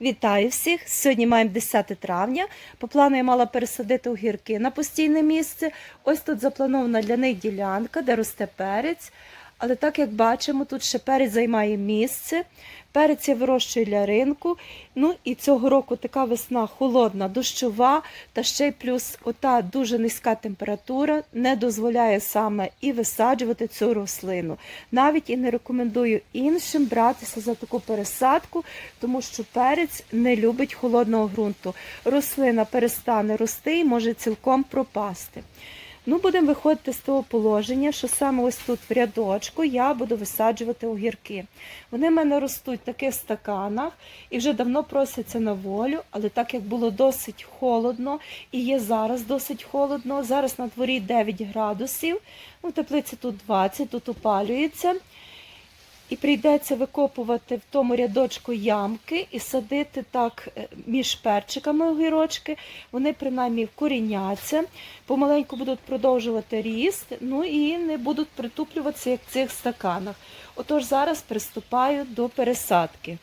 Вітаю всіх! Сьогодні маємо 10 травня. По плану я мала пересадити огірки на постійне місце. Ось тут запланована для них ділянка, де росте перець. Але так як бачимо, тут ще перець займає місце. Перець я вирощую для ринку. Ну і цього року така весна холодна, дощова, та ще й плюс ота дуже низька температура не дозволяє саме і висаджувати цю рослину. Навіть і не рекомендую іншим братися за таку пересадку, тому що перець не любить холодного ґрунту. Рослина перестане рости і може цілком пропасти. Ну, будемо виходити з того положення, що саме ось тут в рядочку я буду висаджувати огірки. Вони в мене ростуть в таких стаканах і вже давно просяться на волю, але так як було досить холодно і є зараз досить холодно, зараз на дворі 9 градусів, ну, теплиці тут 20, тут опалюється. І прийдеться викопувати в тому рядочку ямки і садити так е, між перчиками огірочки. Вони принаймні вкоріняться, помаленьку будуть продовжувати ріст, ну і не будуть притуплюватися, як в цих стаканах. Отож, зараз приступаю до пересадки.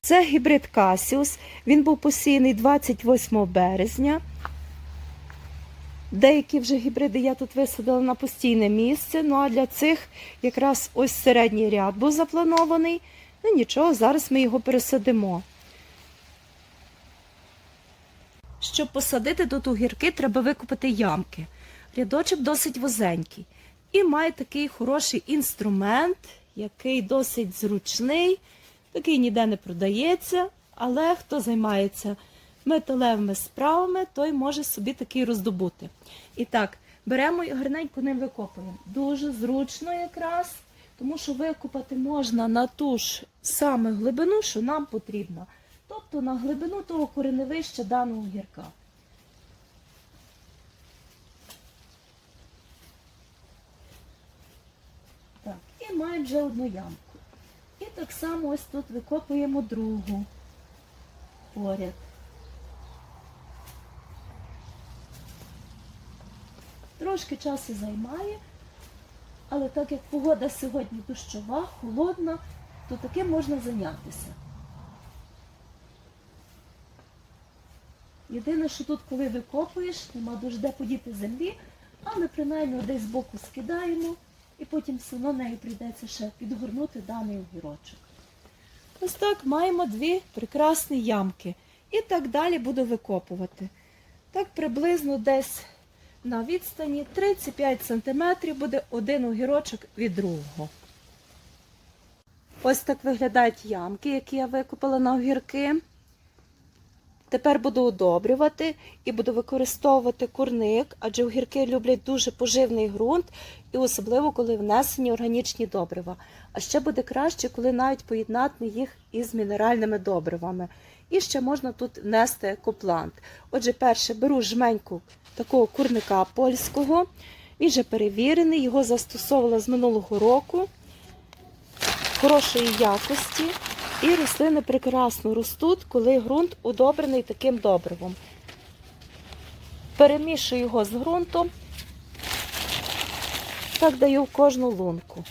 Це гібрид Касіус. Він був посіяний 28 березня. Деякі вже гібриди я тут висадила на постійне місце. Ну а для цих якраз ось середній ряд був запланований. Ну нічого, зараз ми його пересадимо. Щоб посадити тут огірки, треба викопати ямки. Рядочок досить вузенький. І має такий хороший інструмент, який досить зручний, такий ніде не продається, але хто займається металевими справами, той може собі такий роздобути. І так, беремо і гарненько ним викопуємо. Дуже зручно якраз, тому що викопати можна на ту ж саме глибину, що нам потрібно. Тобто на глибину того кореневища даного гірка. Так, і маємо вже одну ямку. І так само ось тут викопуємо другу поряд. Трошки часу займає, але так як погода сьогодні дощова, холодна, то таким можна зайнятися. Єдине, що тут, коли викопуєш, нема дуже де подіти землі, але принаймні десь збоку скидаємо і потім все одно нею прийдеться ще підгорнути даний огірочок. Ось так маємо дві прекрасні ямки. І так далі буду викопувати. Так приблизно десь на відстані 35 см буде один огірочок від другого. Ось так виглядають ямки, які я викопала на огірки. Тепер буду удобрювати і буду використовувати курник, адже огірки люблять дуже поживний ґрунт, і особливо, коли внесені органічні добрива. А ще буде краще, коли навіть поєднати їх із мінеральними добривами. І ще можна тут внести коплант. Отже, перше беру жменьку такого курника польського. Він вже перевірений, його застосовувала з минулого року, хорошої якості. І рослини прекрасно ростуть, коли ґрунт удобрений таким добривом. Перемішую його з ґрунтом, так даю в кожну лунку.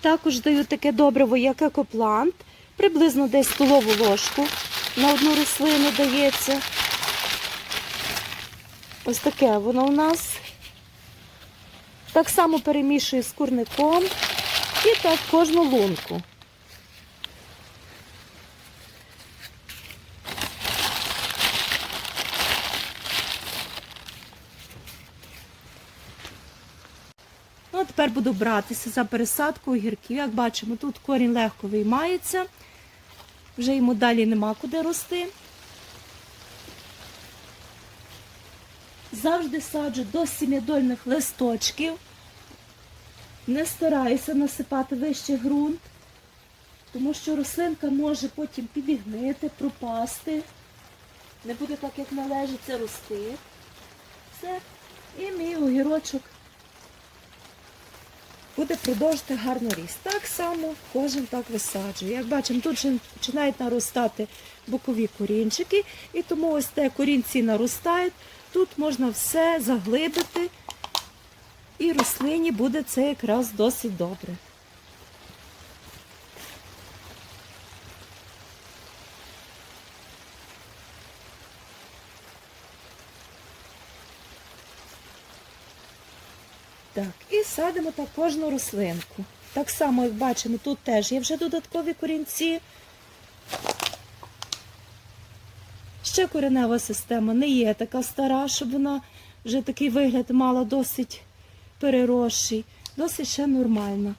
Також даю таке добриво, як екоплант, приблизно десь столову ложку на одну рослину дається. Ось таке воно у нас. Так само перемішую з курником і так кожну лунку. Ну, а тепер буду братися за пересадку огірків. Як бачимо, тут корінь легко виймається, вже йому далі нема куди рости. Завжди саджу до сім'ядольних листочків. Не стараюся насипати вищий ґрунт, тому що рослинка може потім підігнити, пропасти. Не буде так, як належиться рости. Все. І мій огірочок буде продовжити гарно ріст. Так само кожен так висаджує. Як бачимо, тут починають наростати бокові корінчики, і тому ось те корінці наростають. Тут можна все заглибити І рослині буде це якраз досить добре. Так, і садимо так кожну рослинку. Так само, як бачимо, тут теж є вже додаткові корінці. Ще коренева система не є така стара, щоб вона вже такий вигляд мала досить переросший, досить ще нормальна.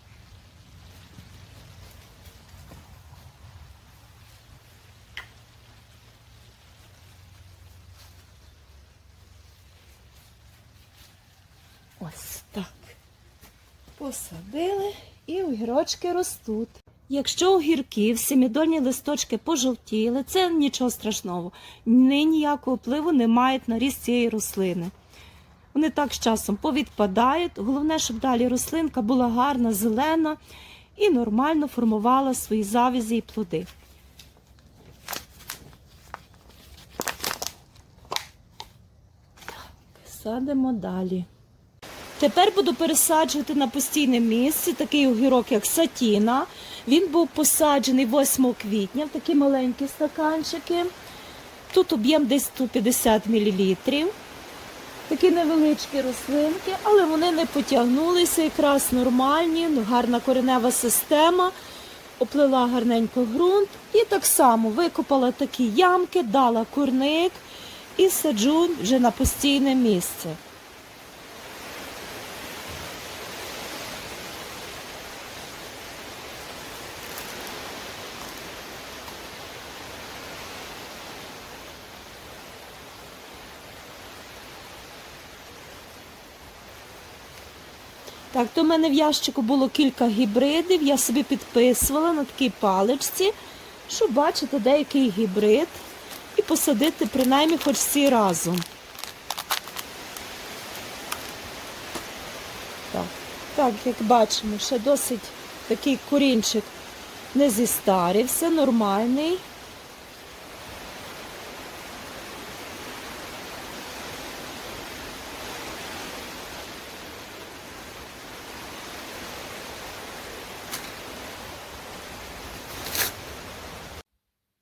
Ось так. Посадили і огірочки ростуть. Якщо огірки, всемідольні листочки пожовтіли, це нічого страшного. Ні- Ніякого впливу не мають на ріст цієї рослини. Вони так з часом повідпадають. Головне, щоб далі рослинка була гарна, зелена і нормально формувала свої завязі і плоди. Садимо далі. Тепер буду пересаджувати на постійне місце такий огірок, як сатіна. Він був посаджений 8 квітня в такі маленькі стаканчики. Тут об'єм десь 150 мл. Такі невеличкі рослинки, але вони не потягнулися, якраз нормальні, ну, гарна коренева система. Оплила гарненько ґрунт і так само викопала такі ямки, дала курник і саджу вже на постійне місце. Так, то в мене в ящику було кілька гібридів, я собі підписувала на такій паличці, щоб бачити деякий гібрид і посадити принаймні хоч всі разом. Так, так, як бачимо, ще досить такий корінчик не зістарився, нормальний.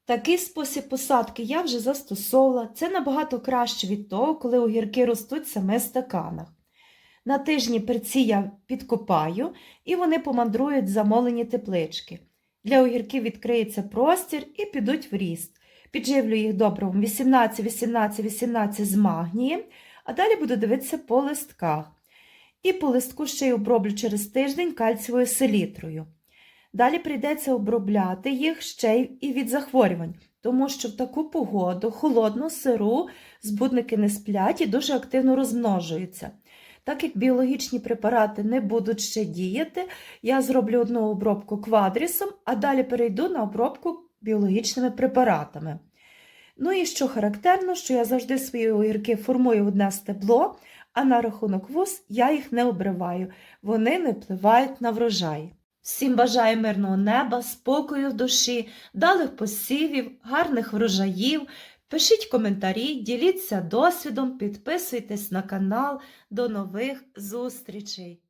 Такий спосіб посадки я вже застосовувала. Це набагато краще від того, коли огірки ростуть саме в стаканах. На тижні перці я підкопаю і вони помандрують замолені теплички. Для огірків відкриється простір і підуть в ріст. Підживлю їх добривом 18, 18, 18 з магнієм, а далі буду дивитися по листках. І по листку ще й оброблю через тиждень кальцієвою селітрою. Далі прийдеться обробляти їх ще і від захворювань, тому що в таку погоду, холодну, сиру, збудники не сплять і дуже активно розмножуються. Так як біологічні препарати не будуть ще діяти, я зроблю одну обробку квадрісом, а далі перейду на обробку біологічними препаратами. Ну і що характерно, що я завжди свої огірки формую одне стебло, а на рахунок вуз я їх не обриваю, вони не впливають на врожай. Всім бажаю мирного неба, спокою в душі, далих посівів, гарних врожаїв. Пишіть коментарі, діліться досвідом, підписуйтесь на канал. До нових зустрічей!